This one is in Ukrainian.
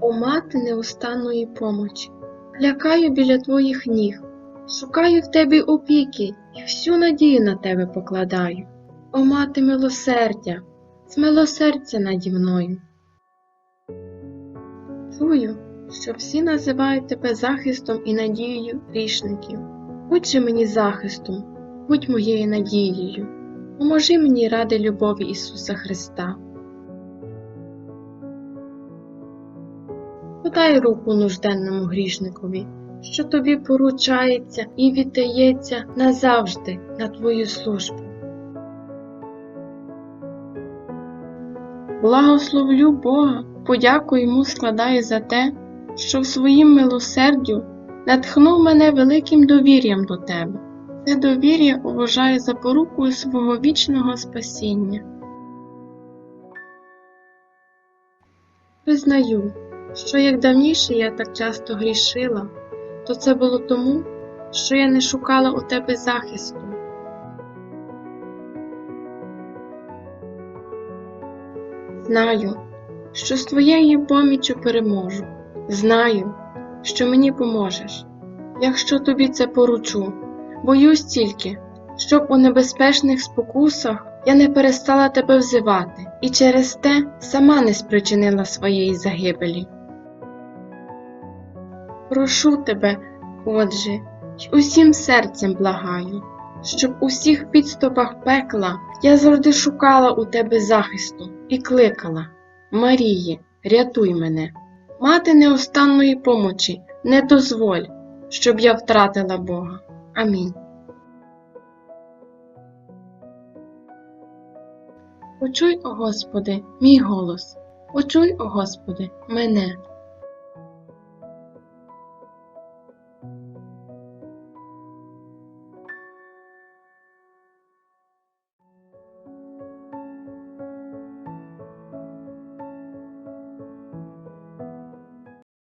О мати неустанної помочі, лякаю біля твоїх ніг, шукаю в тебе опіки і всю надію на тебе покладаю. О мати милосердя, змилосердя наді мною. Чую, що всі називають тебе захистом і надією грішників. Будь же мені захистом, будь моєю надією. Поможи мені ради любові Ісуса Христа. Подай руку нужденному грішникові, що тобі поручається і віддається назавжди на твою службу. Благословлю Бога, подяку йому складаю за те, що в своїм милосердю натхнув мене великим довір'ям до тебе. Це довір'я вважаю запорукою свого вічного спасіння. Визнаю, що як давніше я так часто грішила, то це було тому, що я не шукала у тебе захисту. Знаю, що з твоєю поміччю переможу. Знаю, що мені поможеш, якщо тобі це поручу. Боюсь тільки, щоб у небезпечних спокусах я не перестала тебе взивати і через те сама не спричинила своєї загибелі. Прошу тебе, отже, й усім серцем благаю, щоб у всіх підступах пекла я завжди шукала у тебе захисту і кликала Марії, рятуй мене, мати неостанної помочі, не дозволь, щоб я втратила Бога. Амінь. Почуй, о Господи, мій голос, почуй, о Господи, мене,